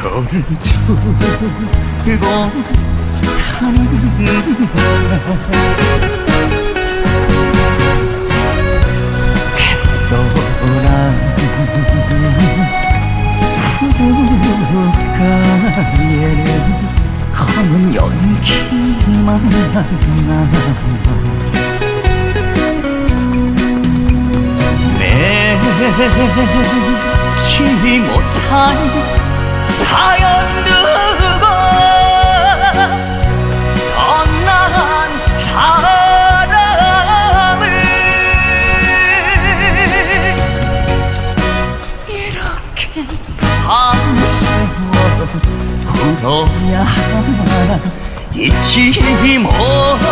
두고 부둣가에는 검은 연기만 남아 내지 못한 사연 두고 떠난 사람을 이렇게 밤새워 울어야 하나? 잊지 못한